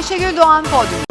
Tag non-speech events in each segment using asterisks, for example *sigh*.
Ayşegül Doğan Podyum.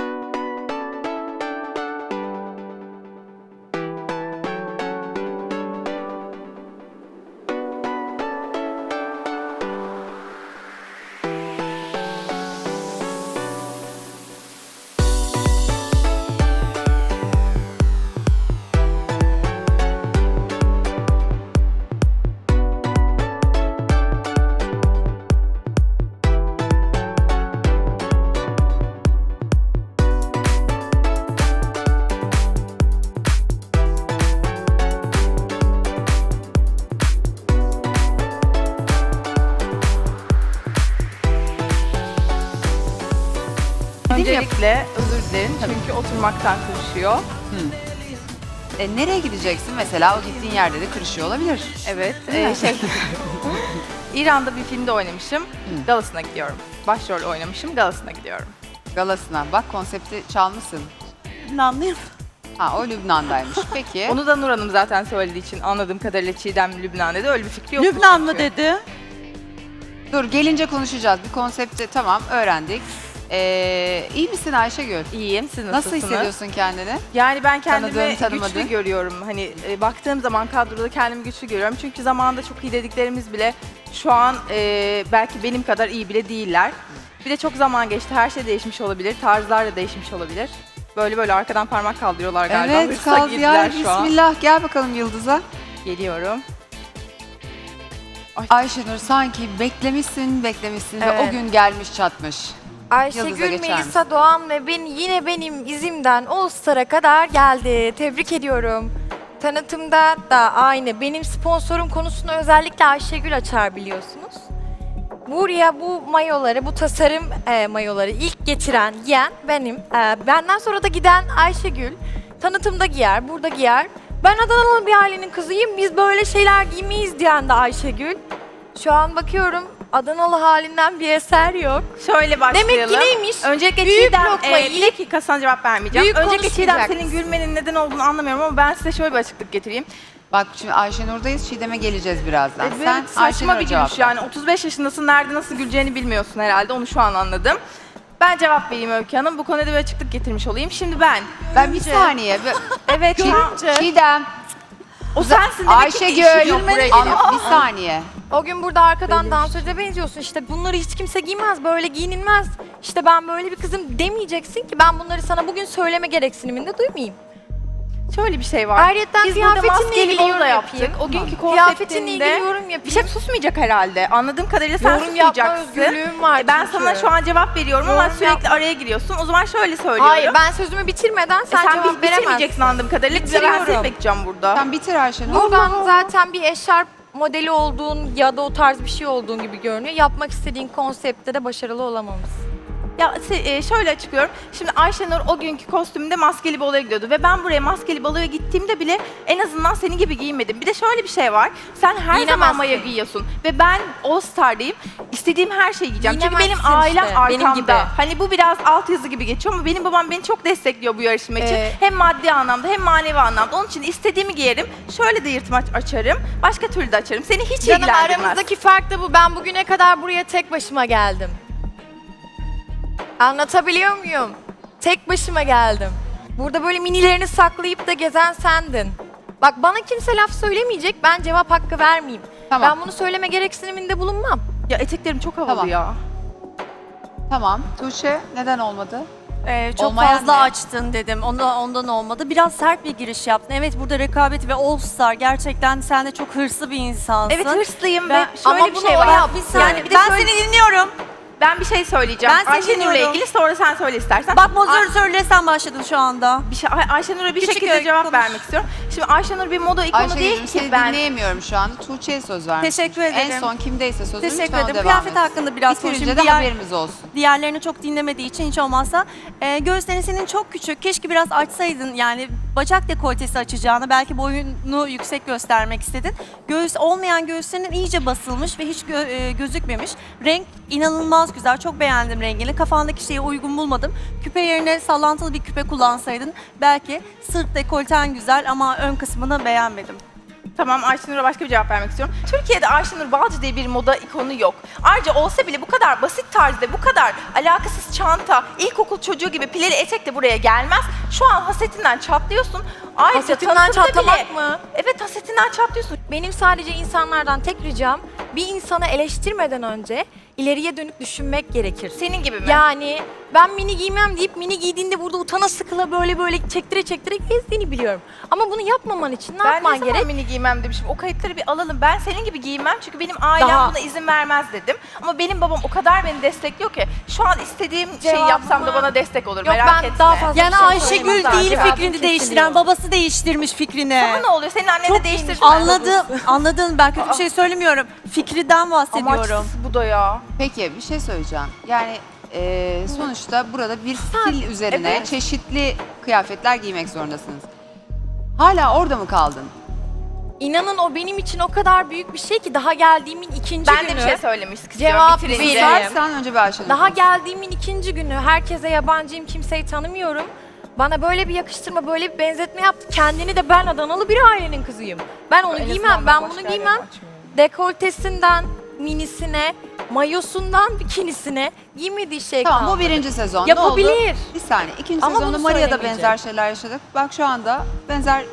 Öncelikle özür dilerim çünkü oturmaktan kırışıyor. E, nereye gideceksin mesela? O gittiğin yerde de kırışıyor olabilir. Evet, e, şey... *laughs* İran'da bir filmde oynamışım, galasına gidiyorum. Başrol oynamışım, galasına gidiyorum. Galasına. Bak konsepti çalmışsın. Anlayayım. Ha o Lübnan'daymış. *laughs* Peki. Onu da Nur Hanım zaten söylediği için anladığım kadarıyla Çiğdem Lübnan dedi. Öyle bir fikri yok. Lübnan mı dedi? Dur gelince konuşacağız. Bir konsepti tamam öğrendik. Ee, iyi misin Ayşegül? İyiyim, siz Nasıl nasılsınız? hissediyorsun kendini? Yani ben kendimi Tanıdığın, tanımadığın? güçlü görüyorum. Hani e, baktığım zaman kadroda kendimi güçlü görüyorum. Çünkü zamanında çok iyi dediklerimiz bile şu an e, belki benim kadar iyi bile değiller. Bir de çok zaman geçti. Her şey değişmiş olabilir. Tarzlar da değişmiş olabilir. Böyle böyle arkadan parmak kaldırıyorlar galiba. evet Hırsa kal girdiler ya şu an. Bismillah gel bakalım Yıldız'a. Geliyorum. Ayşenur sanki beklemişsin beklemişsin ve Evet. o gün gelmiş çatmış. Yıldız'a Ayşegül geçer Melisa Doğan ve ben yine benim izimden All Star'a kadar geldi. Tebrik ediyorum. Tanıtımda da aynı. Benim sponsorum konusunu özellikle Ayşegül açar biliyorsunuz. Buraya bu mayoları, bu tasarım e, mayoları ilk getiren, giyen benim. E, benden sonra da giden Ayşegül. Tanıtımda giyer, burada giyer. Ben Adanalı bir ailenin kızıyım, biz böyle şeyler giymeyiz diyen de Ayşegül. Şu an bakıyorum Adanalı halinden bir eser yok. Şöyle başlayalım. Demek ki neymiş? Öncelikle Büyük Çiğdem, lokma e, yiyip bir dakika sana cevap vermeyeceğim. büyük Öncelikle Çiğdem senin gülmenin neden olduğunu anlamıyorum ama ben size şöyle bir açıklık getireyim. Bak şimdi Ayşenur'dayız Çiğdem'e geleceğiz birazdan. Evet, Sen saçma Ayşenur'a bir cevap gülüş ver. yani. 35 yaşındasın, nerede nasıl güleceğini bilmiyorsun herhalde. Onu şu an anladım. Ben cevap vereyim Öykü Hanım. Bu konuda bir açıklık getirmiş olayım. Şimdi ben. Ben bir saniye. bir- *laughs* Evet, Çiğdem. Çiğdem, O sensin demek ki işin Ayşegül, yok buraya bir saniye. O gün burada arkadan dansöze benziyorsun işte bunları hiç kimse giymez böyle giyinilmez. İşte ben böyle bir kızım demeyeceksin ki ben bunları sana bugün söyleme gereksiniminde duymayayım. Şöyle bir şey var. Ayrıca Biz burada kıyafetinle ilgili yorum da yaptık. yapayım. O günkü Kıyafetinle ilgili yorum bir yapayım. şey susmayacak herhalde. Anladığım kadarıyla sen yorum yapma susmayacaksın. özgürlüğüm var E, Ben çünkü. sana şu an cevap veriyorum ama Yorum sürekli yapma. araya giriyorsun. O zaman şöyle söylüyorum. Hayır ben sözümü bitirmeden E, sen, sen cevap bir veremezsin. bitirmeyeceksin anladığım kadarıyla. Bir seni Bitiriyorum. bekleyeceğim burada. Sen bitir Ayşenur. Buradan zaten bir eşarp modeli olduğun ya da o tarz bir şey olduğun gibi görünüyor. Yapmak istediğin konseptte de başarılı olamamışsın. Ya e, şöyle açıklıyorum. Şimdi Ayşenur o günkü kostümünde maskeli baloya gidiyordu ve ben buraya maskeli baloya gittiğimde bile en azından senin gibi giyinmedim. Bir de şöyle bir şey var. Sen her zaman Giyinemezsin. maya giyiyorsun ve ben All Star'dayım. İstediğim her şeyi giyeceğim. Çünkü benim Giyinemezsin ailem işte, benim arkamda. gibi. Hani bu biraz alt yazı gibi geçiyor ama benim babam beni çok destekliyor bu yarışma için. Ee, hem maddi anlamda hem manevi anlamda. Onun için istediğimi giyerim. Şöyle de yırtmaç açarım. Başka türlü de açarım. Seni hiç Canım ilgilendirmez. aramızdaki fark da bu. Ben bugüne kadar buraya tek başıma geldim. Anlatabiliyor muyum? Tek başıma geldim. Burada böyle minilerini saklayıp da gezen sendin. Bak bana kimse laf söylemeyecek, ben cevap hakkı vermeyeyim. Tamam. Ben bunu söyleme gereksiniminde bulunmam. Ya eteklerim çok havalı Tamam. ya. Tamam. Tuğçe neden olmadı? Ee, çok Olmayan fazla ne? açtın dedim. Ondan, ondan olmadı. Biraz sert bir giriş yaptın. Evet burada rekabet ve All Star. Gerçekten sen de çok hırslı bir insansın. Evet hırslıyım Ben- ve şöyle ama bir bunu şey o var. yaptı. Yani bir de ben şöyle- seni dinliyorum. Ben bir şey söyleyeceğim. Ben seni Ayşenur'la dinliyorum. ilgili sonra sen söyle istersen. Bak moderatörle sen başladın şu anda. bir şey, Ay- Ayşenur'a bir Küçük şekilde öykü cevap konuş. vermek istiyorum. Şimdi Ayşenur bir moda ikonu değil seni ki ben. dinleyemiyorum şu anda. Tuğçe'ye söz vermiş. Teşekkür ederim. En son kimdeyse sözü Teşekkür lütfen o ederim. devam Kıyafet etsin. hakkında biraz Bitirince konuşayım. de Diğer- haberimiz olsun. Diğerlerini çok dinlemediği için hiç olmazsa. Ee, göğüslerin senin çok küçük. Keşke biraz açsaydın. Yani bacak dekoltesi açacağını belki boyunu yüksek göstermek istedin. Göğüs olmayan göğüslerinin iyice basılmış ve hiç gö- e, gözükmemiş. Renk inanılmaz güzel. Çok beğendim rengini. Kafandaki şeye uygun bulmadım. Küpe yerine sallantılı bir küpe kullansaydın belki sırt dekolten güzel ama ön kısmını beğenmedim. Tamam Ayşenur'a başka bir cevap vermek istiyorum. Türkiye'de Ayşenur Balcı diye bir moda ikonu yok. Ayrıca olsa bile bu kadar basit tarzda, bu kadar alakasız çanta, ilkokul çocuğu gibi pileli etekle buraya gelmez. Şu an hasetinden çatlıyorsun. Ayrıca Hasetinden tanıtımda çatlamak bile- mı? Evet hasetinden çatlıyorsun. Benim sadece insanlardan tek ricam bir insanı eleştirmeden önce ileriye dönük düşünmek gerekir. Senin gibi mi? Yani ben mini giymem deyip mini giydiğinde burada utana sıkıla böyle böyle çektire çektire gezdiğini biliyorum. Ama bunu yapmaman için ne ben yapman ne gerek? mini giymem demişim. O kayıtları bir alalım. Ben senin gibi giymem çünkü benim ailem Daha- buna izin vermez dedim. Ama benim babam o kadar beni destekliyor ki şu an istediğim şeyi Cevabımı- yapsam da bana destek olur. Yok merak ben etme. daha fazla Yani şey Ayşegül değil fikrini Kesiliyor. değiştiren, babası değiştirmiş fikrini. Sana ne oluyor? Senin annen de değiştirdi. Anladım, anladım. Ben kötü bir şey söylemiyorum. Fikriden bahsediyorum. Amaçsız bu da ya. Peki bir şey söyleyeceğim. Yani e, sonuçta burada bir stil üzerine evet. çeşitli kıyafetler giymek zorundasınız. Hala orada mı kaldın? İnanın o benim için o kadar büyük bir şey ki daha geldiğimin ikinci Ben günü. de bir şey söylemek istiyorum. Cevap bitirince. vereyim. Susarsan önce bir Ayşenur Daha geldiğimin ikinci günü herkese yabancıyım kimseyi tanımıyorum. Bana böyle bir yakıştırma, böyle bir benzetme yaptı. Kendini de ben Adanalı bir ailenin kızıyım. Ben onu En giymem, ben bunu giymem. Dekoltesinden minisine, mayosundan bikinisine giymediği şey Tamam kalmadı. bu birinci sezon. Ne oldu? Yapabilir. Bir saniye. İkinci Ama sezonda bunu Maria'da söylemeyecek. benzer şeyler yaşadık. Bak şu anda benzer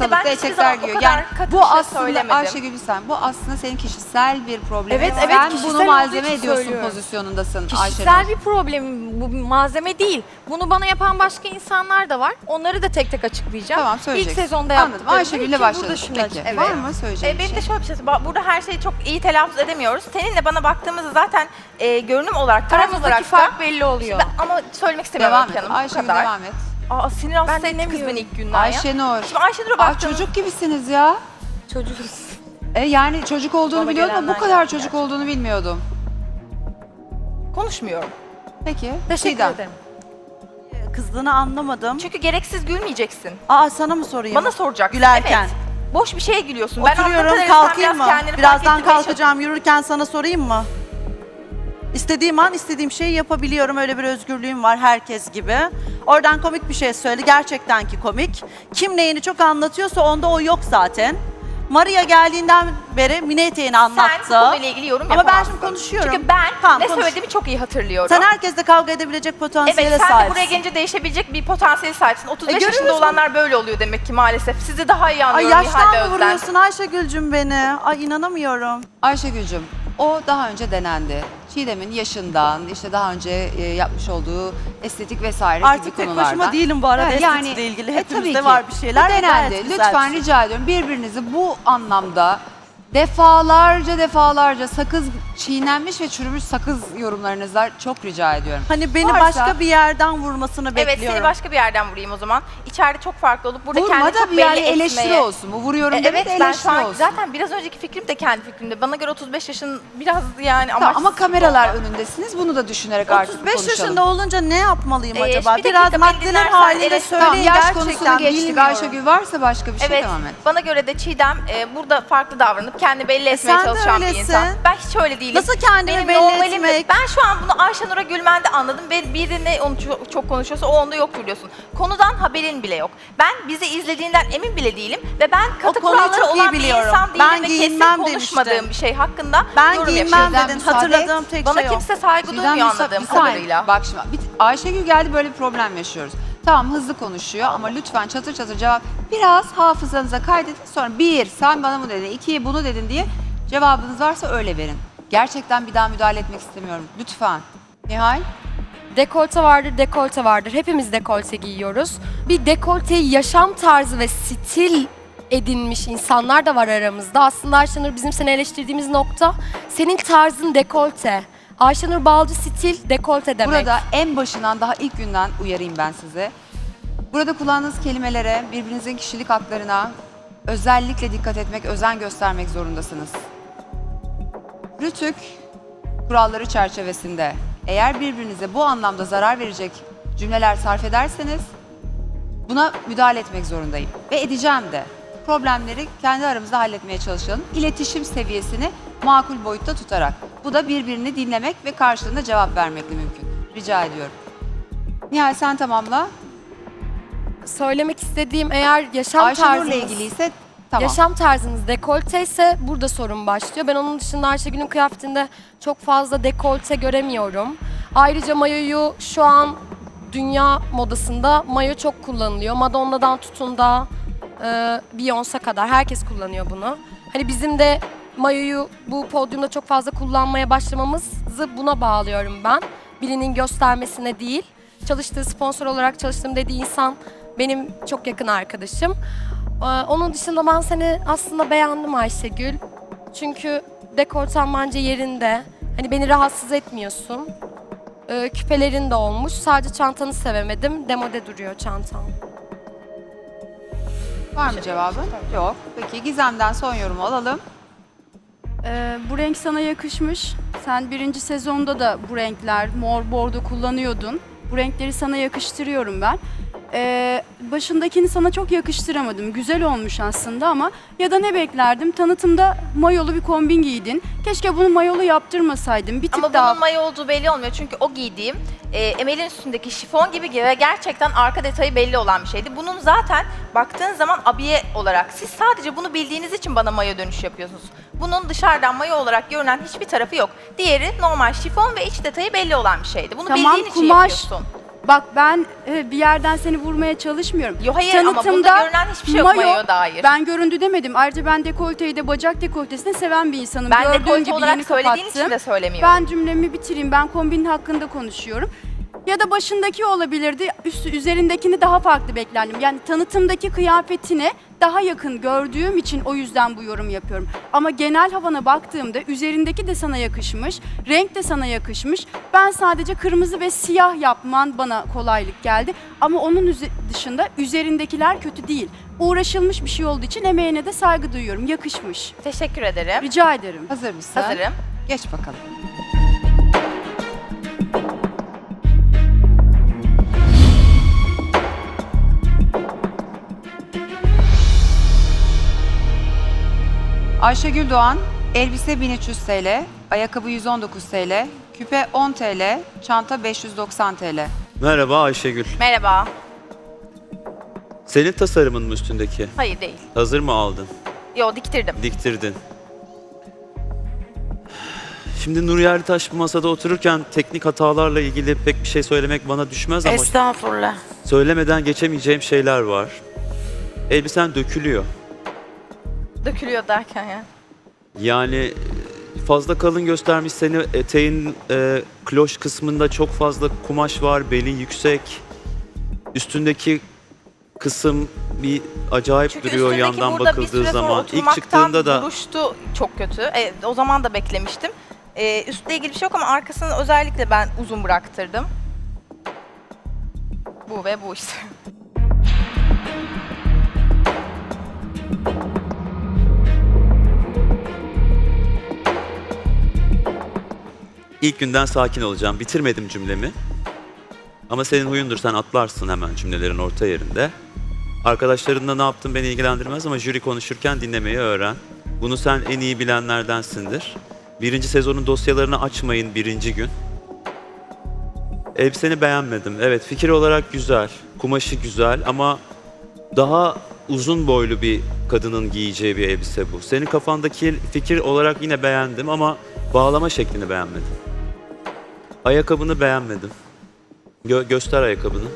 ben kısalıklı hiçbir etekler zaman o giyiyor. kadar Yani katı bu bir şey aslında. Ayşegül bir saniye, bu aslında senin kişisel bir problem. Evet, Sen evet, kişisel bunu malzeme için ediyorsun söylüyorum. pozisyonundasın Kişisel Ayşenur. bir problem bu bir malzeme değil. Bunu bana yapan başka insanlar da var. Onları da tek tek açıklayacağım. Tamam İlk söyleyeceksin. sezonda Anladım. yaptıklarım Ayşegül'le başladık. Peki. Var mı söyleyeceğin E, bir benim şey? de şöyle bir şey var. Burada her şeyi çok iyi telaffuz edemiyoruz. Seninle bana baktığımızda zaten e, görünüm olarak, taraf Aramızdaki olarak da... fark belli oluyor. Ben- ama söylemek istemiyorum Devam Öykü et. Hanım, bu Ayşegül kadar. devam et. Aa, sinir hastası ettiniz dinlemiyorum. beni ilk günden ya. Ayşenur. Şimdi Ayşenur'a Aa, çocuk gibisiniz ya. Çocuğuz. E, yani çocuk olduğunu Bana biliyordum ama bu gelenler kadar geldi çocuk gerçekten. olduğunu bilmiyordum. Konuşmuyorum. Peki. Teşekkür Çiğdem. ederim. Kızdığını anlamadım. Çünkü gereksiz gülmeyeceksin. Aa sana mı sorayım? Bana soracaksın. Gülerken. Evet. Boş bir şeye gülüyorsun. Ben Oturuyorum kadarıyla sen kalkayım biraz mı? kendini fark Birazdan ettirmeye kalkacağım yürürken sana sorayım mı? İstediğim an istediğim şeyi yapabiliyorum. Öyle bir özgürlüğüm var herkes gibi. Oradan komik bir şey söyle. Gerçekten ki komik. Kim neyini çok anlatıyorsa onda o yok zaten. Maria geldiğinden beri mini eteğini anlattı. Sen bu konuyla ilgili yorum Ama ben yapamazsın. şimdi konuşuyorum. Çünkü ben Tamam, ne konuş. söylediğimi çok iyi hatırlıyorum. Sen herkesle kavga edebilecek potansiyele Evet sen de sahipsin. buraya gelince değişebilecek bir potansiyel sahipsin. 35 E, görüyoruz yaşında mu? olanlar böyle oluyor demek ki maalesef. Sizi daha iyi Ay anlıyorum Nihal yaştan ve mı Özden. vuruyorsun Ayşegül'cüm beni? Ay inanamıyorum. Ayşegül'cüm o daha önce denendi. Çiğdem'in yaşından, işte daha önce e, yapmış olduğu estetik vesaire Artık gibi tek konulardan. başıma değilim bu arada Evet, estetikle ilgili. e, Hepimizde ki. var bir şeyler. Bu ve gayet denendi. güzel Lütfen şey. rica ediyorum birbirinizi bu anlamda defalarca defalarca sakız çiğnenmiş ve çürümüş sakız yorumlarınızla çok rica ediyorum. Hani beni Varsa- başka bir yerden vurmasını Evet bekliyorum. seni başka bir yerden vurayım o zaman. İçeride çok farklı olup burada Vurma kendini da çok bir belli yani etmeye. eleştiri olsun. Bu vuruyorum E, demek evet de ben şu eleştiri an olsun. zaten biraz önceki fikrim de kendi fikrimde. Bana göre 35 yaşın biraz yani Tamam, amaçsız ama kameralar olma. önündesiniz. Bunu da düşünerek artık 35 konuşalım. yaşında olunca ne yapmalıyım acaba? bir dakika, Biraz beni maddeler dinlersen halinde eleştir- söyleyin Tamam yaş gerçekten konusunu geçtik. bilmiyorum. Ayşegül varsa başka bir şey Evet, devam et. bana göre de Çiğdem e, burada farklı davranıp kendi belli etmeye sen de çalışan bir öylesin. insan. Ben hiç öyle değilim. Nasıl kendini Benim belli normalim etmek? Ben şu an bunu Ayşenur'a Gülmen'de anladım. Ve biri ne onu çok, çok konuşuyorsa o onda yok biliyorsun. Konudan haberin bile yok. Ben bizi izlediğinden emin bile değilim. Ve ben katı konuyu kuralları çok iyi olan bir biliyorum. insan değilim Ben ve kesin giyinmem konuşmadığım demiştin. bir şey hakkında Ben yorum giyinmem yapıyorum. Dedin. müsaade Hatırladığım et. tek Bana şey o. kimse saygı Çiğdem, duymuyor müsa- anladığım bir saniye. kadarıyla. Bak şimdi bir- Ayşegül geldi böyle bir problem yaşıyoruz. Tamam hızlı konuşuyor ama lütfen çatır çatır cevap. Biraz hafızanıza kaydedin sonra bir sen bana bunu dedin, iki bunu dedin diye cevabınız varsa öyle verin. Gerçekten bir daha müdahale etmek istemiyorum. Lütfen. Nihal? Dekolte vardır, dekolte vardır. Hepimiz dekolte giyiyoruz. Bir dekolteyi yaşam tarzı ve stil edinmiş insanlar da var aramızda. Aslında Ayşenur bizim seni eleştirdiğimiz nokta senin tarzın dekolte. Ayşenur Balcı stil dekolte demek. Burada en başından daha ilk günden uyarayım ben size. Burada kullandığınız kelimelere, birbirinizin kişilik haklarına özellikle dikkat etmek, özen göstermek zorundasınız. Rütük kuralları çerçevesinde eğer birbirinize bu anlamda zarar verecek cümleler sarf ederseniz buna müdahale etmek zorundayım ve edeceğim de. Problemleri kendi aramızda halletmeye çalışalım. İletişim seviyesini makul boyutta tutarak. Bu da birbirini dinlemek ve karşılığında cevap vermekle mümkün. Rica ediyorum. Nihal sen tamamla. Söylemek istediğim eğer yaşam Ayşenur'la tarzınız... ilgili ise Tamam. Yaşam tarzınız dekolte ise burada sorun başlıyor. Ben onun dışında Ayşegül'ün kıyafetinde çok fazla dekolte göremiyorum. Ayrıca mayoyu şu an dünya modasında mayo çok kullanılıyor. Madonna'dan tutun da e, Beyoncé kadar herkes kullanıyor bunu. Hani bizim de mayoyu bu podyumda çok fazla kullanmaya başlamamızı buna bağlıyorum ben. Birinin göstermesine değil. Çalıştığı sponsor olarak çalıştığım dediği insan benim çok yakın arkadaşım. Ee, Onun dışında ben seni aslında beğendim Ayşegül. Çünkü dekolten bence yerinde. Hani beni rahatsız etmiyorsun. Ee, küpelerin de olmuş. Sadece çantanı sevemedim. Demode duruyor çantan. Var mı cevabın? Yok. Peki Gizem'den son yorumu alalım. Ee, bu renk sana yakışmış. Sen birinci sezonda da bu renkler, mor bordo kullanıyordun. Bu renkleri sana yakıştırıyorum ben. Ee, başındakini sana çok yakıştıramadım. Güzel olmuş aslında ama ya da ne beklerdim? Tanıtımda mayolu bir kombin giydin. Keşke bunu mayolu yaptırmasaydın. Bir tık Ama daha bunun mayo olduğu belli olmuyor çünkü o giydiğim e, Emel'in üstündeki şifon gibi ve gerçekten arka detayı belli olan bir şeydi. Bunun zaten baktığın zaman abiye olarak siz sadece bunu bildiğiniz için bana mayo dönüş yapıyorsunuz. Bunun dışarıdan mayo olarak görünen hiçbir tarafı yok. Diğeri normal şifon ve iç detayı belli olan bir şeydi. Bunu Tamam, bildiğin için kumaş. yapıyorsun. Bak ben e, bir yerden seni vurmaya çalışmıyorum. Yo hayır ama Tanıtımda görünen hiçbir şey yok mayo- dair. Ben göründü demedim. Ayrıca ben dekolteyi de bacak dekoltesini seven bir insanım. ben Gördüğün dekolte gibi olarak yeni söylediğin kapattım. için de söylemiyorum. Ben cümlemi bitireyim. Ben kombinin hakkında konuşuyorum. Ya da başındaki olabilirdi. Üst, üzerindekini daha farklı beklerdim. Yani tanıtımdaki kıyafetine daha yakın gördüğüm için o yüzden bu yorum yapıyorum. Ama genel havana baktığımda üzerindeki de sana yakışmış, renk de sana yakışmış. Ben sadece kırmızı ve siyah yapman bana kolaylık geldi. Ama onun dışında üzerindekiler kötü değil. Uğraşılmış bir şey olduğu için emeğine de saygı duyuyorum. Yakışmış. Teşekkür ederim. Rica ederim. Hazır mısın? Hazırım. Geç bakalım. Ayşegül Doğan, elbise 1300 TL, ayakkabı 119 TL, küpe 10 TL, çanta 590 TL. Merhaba Ayşegül. Merhaba. Senin tasarımın mı üstündeki? Hayır değil. Hazır mı aldın? Yo diktirdim. Diktirdin. Şimdi Nur Yerlitaş bu masada otururken teknik hatalarla ilgili pek bir şey söylemek bana düşmez ama Estağfurullah. söylemeden geçemeyeceğim şeyler var. Elbisen dökülüyor. Dökülüyor derken ya. Yani e, fazla kalın göstermiş seni eteğin e, kloş kısmında çok fazla kumaş var, belin yüksek. Üstündeki kısım bir acayip Çünkü duruyor üstündeki yandan burada bir bakıldığı süre sonra zaman. İlk oturmaktan çıktığında da buruştu çok kötü. E, o zaman da beklemiştim. E, üstle ilgili bir şey yok ama arkasını özellikle ben uzun bıraktırdım. Bu ve bu işte. İlk günden sakin olacağım. Bitirmedim cümlemi. Ama senin huyundur sen atlarsın hemen cümlelerin orta yerinde. Arkadaşlarınla ne yaptın beni ilgilendirmez ama jüri konuşurken dinlemeyi öğren. Bunu sen en iyi bilenlerdensindir. Birinci sezonun dosyalarını açmayın birinci gün. Elbiseni beğenmedim. Evet fikir olarak güzel. Kumaşı güzel ama daha uzun boylu bir kadının giyeceği bir elbise bu. Senin kafandaki fikir olarak yine beğendim ama bağlama şeklini beğenmedim. Ayakkabını beğenmedim. Gö- göster ayakkabını.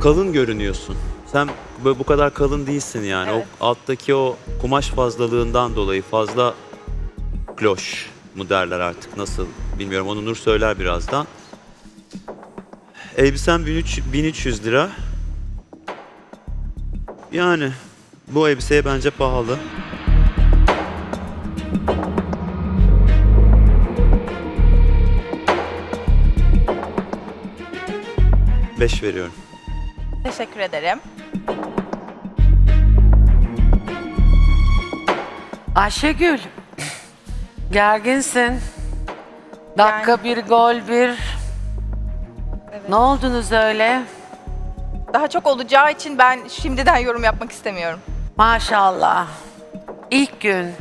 Kalın görünüyorsun. Sen böyle bu kadar kalın değilsin yani. Evet. O alttaki o kumaş fazlalığından dolayı fazla kloş mu derler artık nasıl bilmiyorum. Onu Nur söyler birazdan. Elbisen 1300 1300 lira. Yani bu elbiseye bence pahalı. Beş veriyorum. Teşekkür ederim. Ayşegül. Gerginsin. Dakika bir gol bir. Ne oldunuz öyle? Daha çok olacağı için ben şimdiden yorum yapmak istemiyorum. Maşallah. İlk gün.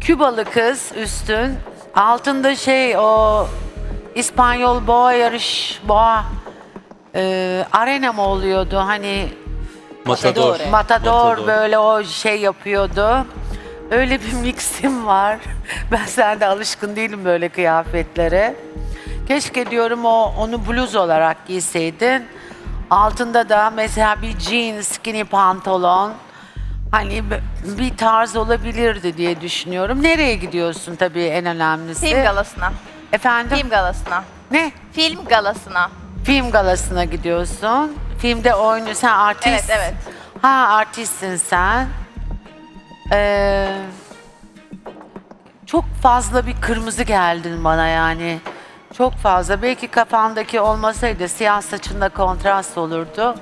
Kübalı kız üstün. Altında şey o İspanyol boğa yarış boğa e, arena mı oluyordu hani Matador. Matador, böyle o şey yapıyordu. Öyle bir mixim var. *laughs* Ben sende alışkın değilim böyle kıyafetlere. Keşke diyorum o onu bluz olarak giyseydin. Altında da mesela bir jeans, skinny pantolon. Hani b- bir tarz olabilirdi diye düşünüyorum. Nereye gidiyorsun tabii en önemlisi? Film galasına. Efendim? Film galasına. Ne? Film galasına. Film galasına gidiyorsun. Filmde oynuyor. Sen artist. Evet, evet. Ha artistsin sen. Ee, çok fazla bir kırmızı geldin bana yani. Çok fazla. Belki kafandaki olmasaydı siyah saçında kontrast olurdu.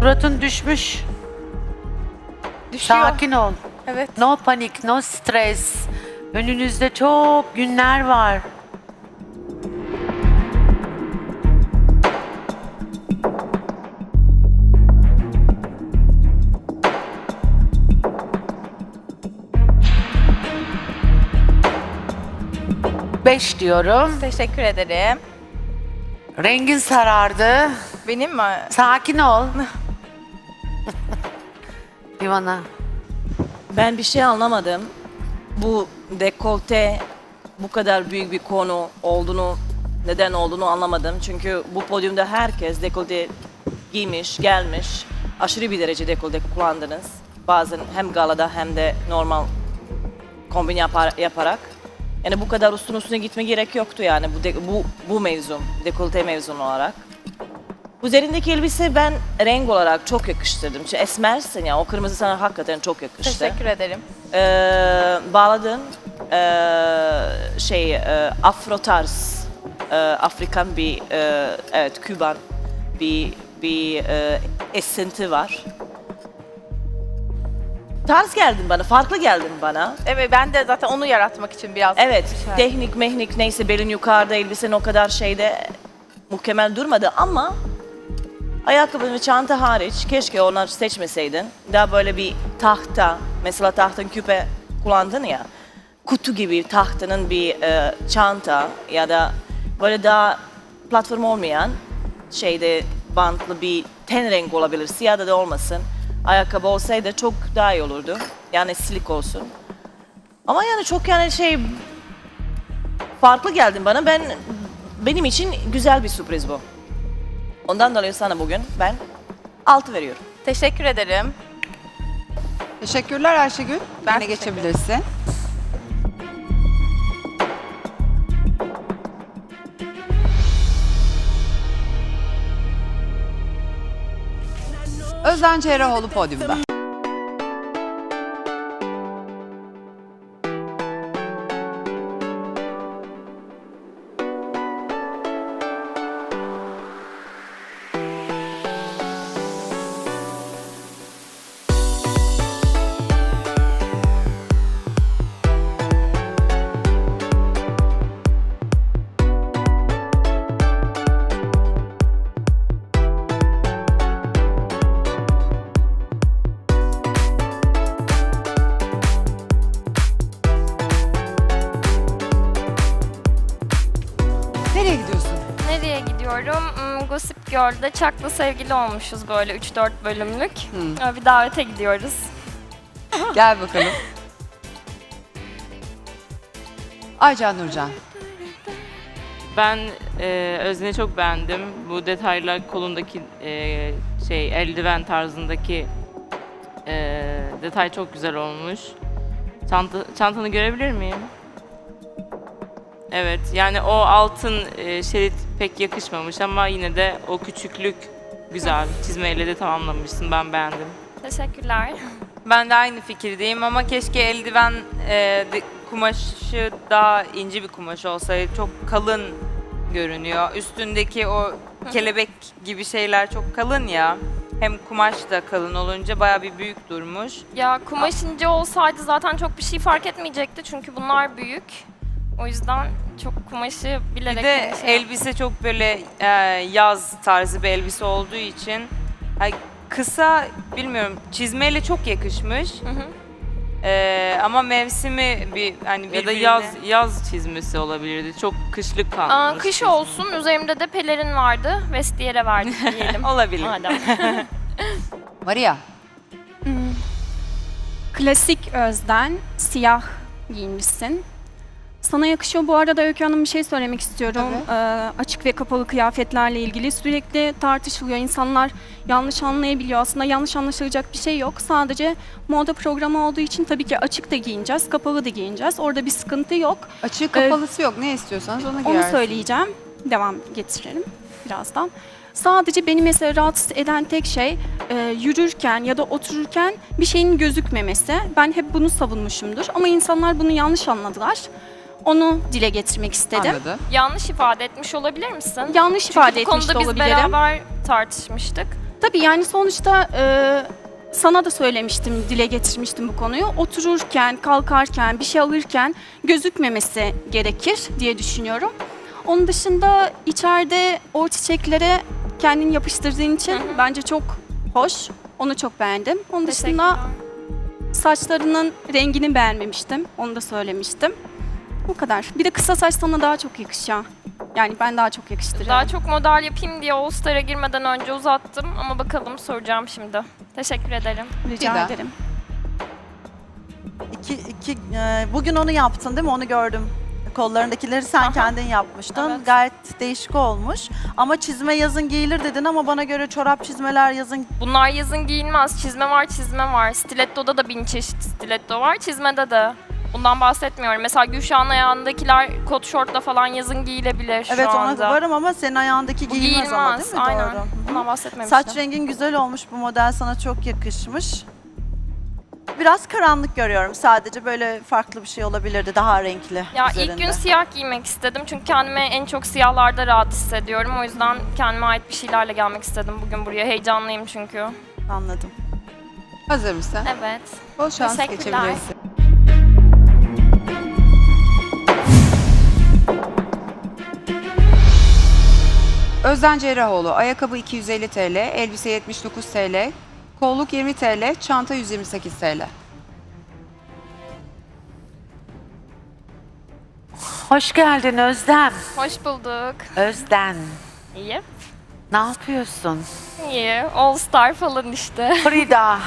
Suratın düşmüş. Düşüyor. Sakin ol. Evet. No panik, no stres. Önünüzde çok günler var. Beş diyorum. Teşekkür ederim. Rengin sarardı. Benim mi? Sakin ol. *laughs* Ivana. Ben bir şey anlamadım. Bu dekolte bu kadar büyük bir konu olduğunu, neden olduğunu anlamadım. Çünkü bu podyumda herkes dekolte giymiş, gelmiş. Aşırı bir derece dekolte kullandınız. Bazen hem galada hem de normal kombin yapar, yaparak. Yani bu kadar üstün üstüne gitme gerek yoktu yani bu de- bu bu mevzum, dekolte mevzum olarak. Üzerindeki elbise ben renk olarak çok yakıştırdım. Çünkü esmersin ya, o kırmızı sana hakikaten çok yakıştı. Teşekkür ederim. Ee, bağladın ee, şey ee, Afro tarz, ee, Afrikan bir ee, evet Küban bir bir ee, esinti var. Tarz geldin bana, farklı geldin bana. Evet ben de zaten onu yaratmak için biraz Evet, şey- teknik mehnik neyse belin yukarıda elbisen o kadar şeyde mükemmel durmadı ama ayakkabı ve çanta hariç keşke onları seçmeseydin. Daha böyle bir tahta, mesela tahtın küpe kullandın ya, kutu gibi tahtanın bir e, çanta ya da böyle daha platform olmayan şeyde bantlı bir ten renk olabilir, siyah da, da olmasın. Ayakkabı olsaydı çok daha iyi olurdu. Yani silik olsun. Ama yani çok yani şey farklı geldin bana. Ben benim için güzel bir sürpriz bu. Ondan dolayı sana bugün ben altı veriyorum. Teşekkür ederim. Teşekkürler Ayşegül. Ben Yine teşekkür geçebilirsin. Özden Cerrahoğlu podyumda. Girl'de Çak'la sevgili olmuşuz böyle 3-4 bölümlük. Ee, Bir davete gidiyoruz. *laughs* Gel bakalım. Aycan Nurcan. Ben e, Özden'i çok beğendim. Bu detaylar kolundaki e, şey eldiven tarzındaki e, detay çok güzel olmuş. Çanta, çantanı görebilir miyim? Evet, yani o altın e, şerit pek yakışmamış ama yine de o küçüklük güzel. *laughs* Çizmeyle de tamamlamışsın, ben beğendim. Teşekkürler. Ben de aynı fikirdeyim ama keşke eldiven e, de- kumaşı daha ince bir kumaş olsaydı. Çok kalın görünüyor. Üstündeki o kelebek gibi şeyler çok kalın ya. Hem kumaş da kalın olunca baya bir büyük durmuş. Ya kumaş ince olsaydı zaten çok bir şey fark etmeyecekti çünkü bunlar büyük. O yüzden çok kumaşı bilerek Bir de şey elbise çok böyle e, yaz tarzı bir elbise olduğu için ay, kısa bilmiyorum çizmeyle çok yakışmış. Hı hı. Ee, ama mevsimi bir hani Ya da birbirine- yaz yaz çizmesi olabilirdi. Çok kışlık kalmış. Aa, kış olsun. Üzerimde de pelerin vardı. Vestiyere verdik *laughs* diyelim. olabilir. Madem. *laughs* Maria. Klasik özden siyah giyinmişsin. Sana yakışıyor. Bu arada Öykü Hanım bir şey söylemek istiyorum. Ee, açık ve kapalı kıyafetlerle ilgili sürekli tartışılıyor. İnsanlar yanlış anlayabiliyor. Aslında yanlış anlaşılacak bir şey yok. Sadece moda programı olduğu için tabii ki açık da giyineceğiz, kapalı da giyineceğiz. Orada bir sıkıntı yok. Açık kapalısı yok. Ne istiyorsanız onu Onu söyleyeceğim. Devam getirelim birazdan. Sadece beni mesela rahatsız eden tek şey e, yürürken ya da otururken bir şeyin gözükmemesi. Ben hep bunu savunmuşumdur ama insanlar bunu yanlış anladılar. Onu dile getirmek istedim. Anladım. Yanlış ifade etmiş olabilir misin? Yanlış Çünkü ifade bu etmiş de konuda biz olabilirim. beraber tartışmıştık. Tabii yani sonuçta e, sana da söylemiştim, dile getirmiştim bu konuyu. Otururken, kalkarken, bir şey alırken gözükmemesi gerekir diye düşünüyorum. Onun dışında içeride o çiçeklere kendini yapıştırdığın için bence çok hoş. Onu çok beğendim. Onun dışında Teşekkürler. saçlarının rengini beğenmemiştim. Onu da söylemiştim. Bu kadar. Bir de kısa saç sana daha çok yakışıyor. Yani ben daha çok yakıştırıyorum. Daha çok model yapayım diye All Star'a girmeden önce uzattım ama bakalım soracağım şimdi. Teşekkür ederim. Rica Fidan. ederim. İki, iki, e, bugün onu yaptın değil mi? Onu gördüm. Kollarındakileri sen Aha. kendin yapmıştın. Evet. Gayet değişik olmuş. Ama çizme yazın giyilir dedin ama bana göre çorap çizmeler yazın Bunlar yazın giyilmez. Çizme var, çizme var. Stiletto'da da bin çeşit stiletto var, çizmede de. Bundan bahsetmiyorum. Mesela Gülşah'ın ayağındakiler kot şortla falan yazın giyilebilir Evet şu ona anda. varım ama senin ayağındaki Bu giyilmez, ama değil mi? Aynen. Doğru. Bundan bahsetmemiştim. Saç rengin güzel olmuş. Bu model sana çok yakışmış. Biraz karanlık görüyorum. Sadece böyle farklı bir şey olabilirdi. Daha renkli Ya üzerinde. ilk gün siyah giymek istedim çünkü kendimi en çok siyahlarda rahat hissediyorum. O yüzden kendime ait bir şeylerle gelmek istedim bugün buraya. Heyecanlıyım çünkü. Anladım. Hazır mısın? Evet. Bol şans Teşekkürler. geçebilirsin. Özden Cerrahoğlu, ayakkabı 250 TL, elbise 79 TL, kolluk 20 TL, çanta 128 TL. Hoş geldin Özlem. Hoş bulduk. Özden. İyi. Ne yapıyorsun? İyi. All Star falan işte. Frida.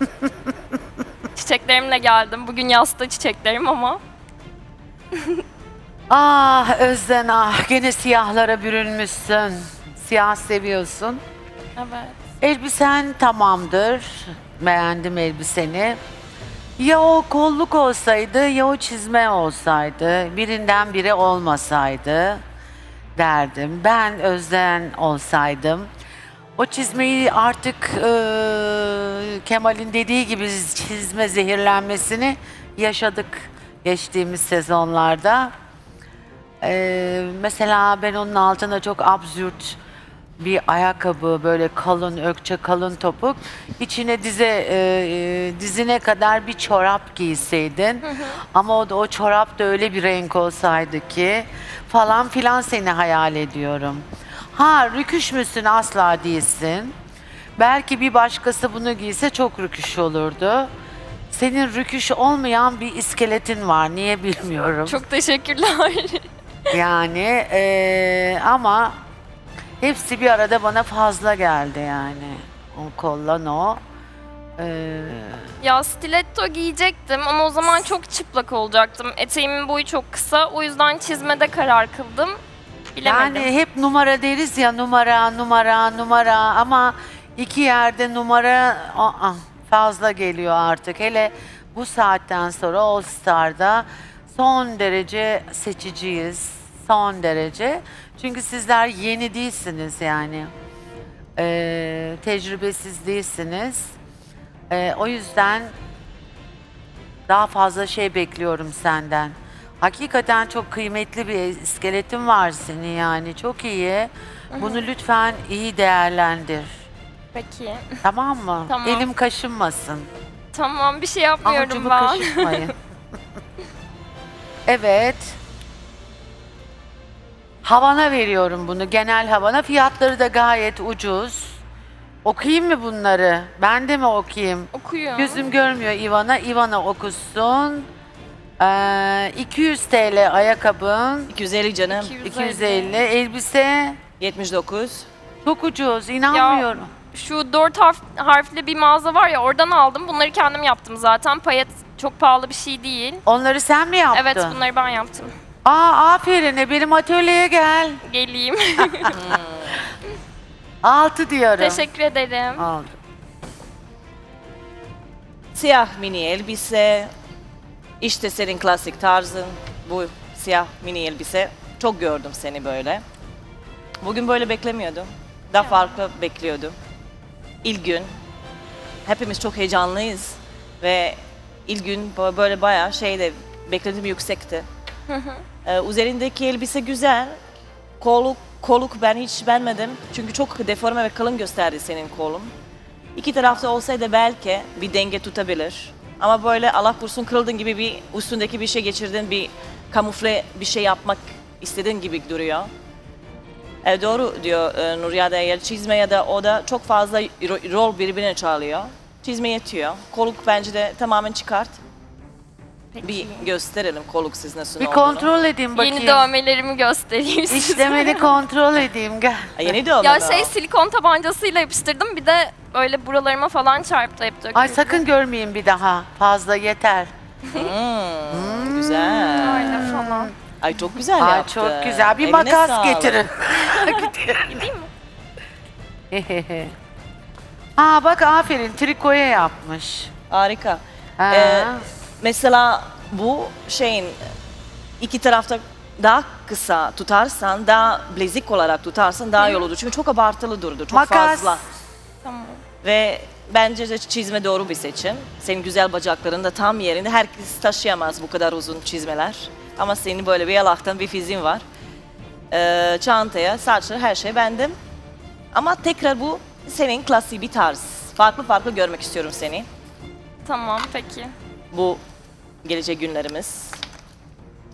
*laughs* Çiçeklerimle geldim. Bugün yasta çiçeklerim ama. *laughs* Ah Özden ah gene siyahlara bürünmüşsün. Siyah seviyorsun. Evet. Elbisen tamamdır. Beğendim elbiseni. Ya o kolluk olsaydı ya o çizme olsaydı. Birinden biri olmasaydı derdim. Ben Özden olsaydım. O çizmeyi artık eee, Kemal'in dediği gibi çizme zehirlenmesini yaşadık geçtiğimiz sezonlarda. Ee, mesela ben onun altına çok absürt bir ayakkabı böyle kalın ökçe kalın topuk içine dize e, e, dizine kadar bir çorap giyseydin ama o da o çorap da öyle bir renk olsaydı ki falan filan seni hayal ediyorum. Ha rüküş müsün asla değilsin. Belki bir başkası bunu giyse çok rüküş olurdu. Senin rüküş olmayan bir iskeletin var. Niye bilmiyorum. Çok teşekkürler. *laughs* Yani eee, ama hepsi bir arada bana fazla geldi yani. O kollan o. Eee, ya stiletto giyecektim ama o zaman çok çıplak olacaktım. Eteğimin boyu çok kısa. O yüzden çizmede karar kıldım. Bilemedim. yani hep numara deriz ya numara numara numara ama iki yerde numara aa, fazla geliyor artık. Hele bu saatten sonra All Star'da son derece seçiciyiz. Son derece. Çünkü sizler yeni değilsiniz yani. Eee, tecrübesiz değilsiniz. Eee, o yüzden daha fazla şey bekliyorum senden. Hakikaten çok kıymetli bir iskeletin var senin yani. Çok iyi. Bunu lütfen iyi değerlendir. Peki. Tamam mı? Tamam. Elim kaşınmasın. Tamam bir şey yapmıyorum Avucumu ben. kaşıtmayın. *laughs* evet. Havana veriyorum bunu. Genel havana. Fiyatları da gayet ucuz. Okuyayım mı bunları? Ben de mi okuyayım? Okuyor. Gözüm görmüyor Ivana. Ivana okusun. Ee, 200 TL ayakkabın. 250 canım. 250 elbise. 79. Çok ucuz. inanmıyorum. Şu dört harf, harfli bir mağaza var ya oradan aldım. Bunları kendim yaptım zaten. Payet çok pahalı bir şey değil. Onları sen mi yaptın? Evet bunları ben yaptım. Aa aferin. E, benim atölyeye gel. Geleyim. *laughs* Altı diyorum. Teşekkür ederim. Oldu. Siyah mini elbise. İşte senin klasik tarzın. Bu siyah mini elbise. Çok gördüm seni böyle. Bugün böyle beklemiyordum. Daha farklı bekliyordum. İlk gün. Hepimiz çok heyecanlıyız. Ve ilk gün bö- böyle bayağı şeyde beklentim yüksekti. Ee, üzerindeki elbise güzel. Koluk, koluk ben hiç beğenmedim. Çünkü çok deforme ve kalın gösterdi senin kolun. İki tarafta olsaydı belki bir denge tutabilir. Ama böyle Allah korusun kırıldın gibi bir üstündeki bir şey geçirdin, bir kamufle bir şey yapmak istediğin gibi duruyor. E, doğru diyor e, Nurya da eğer çizme ya da o da çok fazla ro- rol birbirine çalıyor. Çizme yetiyor. Koluk bence de tamamen çıkart. Bir gösterelim koluk siz nasıl Bir olduğunu. kontrol edeyim bakayım. Yeni dövmelerimi göstereyim size. İşlemeni kontrol edeyim. Gel. Ay, yeni dövme Ya mi şey silikon tabancasıyla yapıştırdım. Bir de böyle buralarıma falan çarptı hep döküldü. Ay sakın görmeyeyim bir daha. Fazla yeter. Hmm, *laughs* güzel. Öyle falan. Ay çok güzel Ay yaptı. çok güzel. Bir Eline makas sağlık. getirin. *laughs* *laughs* Aa bak aferin trikoya yapmış. Harika. Ha. Ee, mesela bu şeyin iki tarafta daha kısa tutarsan, daha blazik olarak tutarsan daha iyi olur. Çünkü çok abartılı durdu, çok Makas. fazla. Tamam. Ve bence de çizme doğru bir seçim. Senin güzel bacakların da tam yerinde. Herkes taşıyamaz bu kadar uzun çizmeler. Ama senin böyle bir yalaktan bir fiziğin var. Ee, çantaya, saçları her şey bendim. Ama tekrar bu senin klasik bir tarz. Farklı farklı görmek istiyorum seni. Tamam peki. bu gelecek günlerimiz.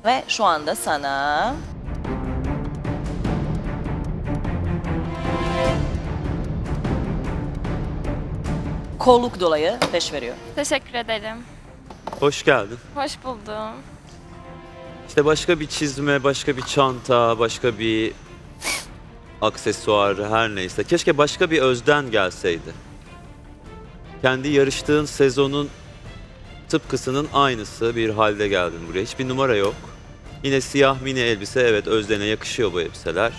Ve şu anda sana kolluk dolayı peş veriyor. Teşekkür ederim. Hoş geldin. Hoş buldum. İşte başka bir çizme, başka bir çanta, başka bir aksesuar her neyse. Keşke başka bir özden gelseydi. Kendi yarıştığın sezonun tıpkısının aynısı bir halde geldin buraya. Hiçbir numara yok. Yine siyah mini elbise evet Özden'e yakışıyor bu elbiseler.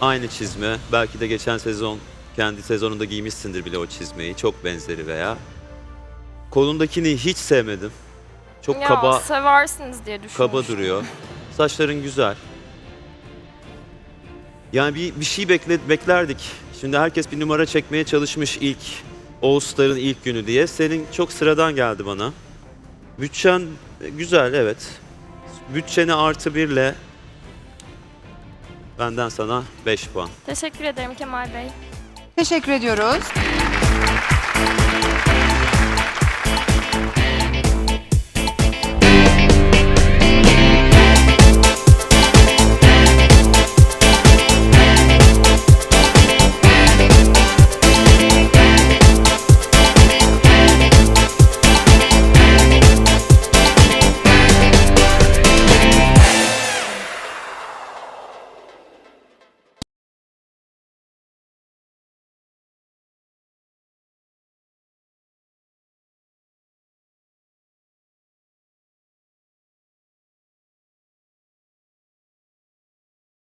Aynı çizme. Belki de geçen sezon kendi sezonunda giymişsindir bile o çizmeyi. Çok benzeri veya. Kolundakini hiç sevmedim. Çok ya kaba seversiniz diye düşünmüştüm. kaba duruyor. Saçların güzel. Yani bir, bir şey bekle, beklerdik. Şimdi herkes bir numara çekmeye çalışmış ilk All Star'ın ilk günü diye. Senin çok sıradan geldi bana. Bütçen e, güzel evet. Bütçene artı birle benden sana 5 puan. Teşekkür ederim Kemal Bey. Teşekkür ediyoruz.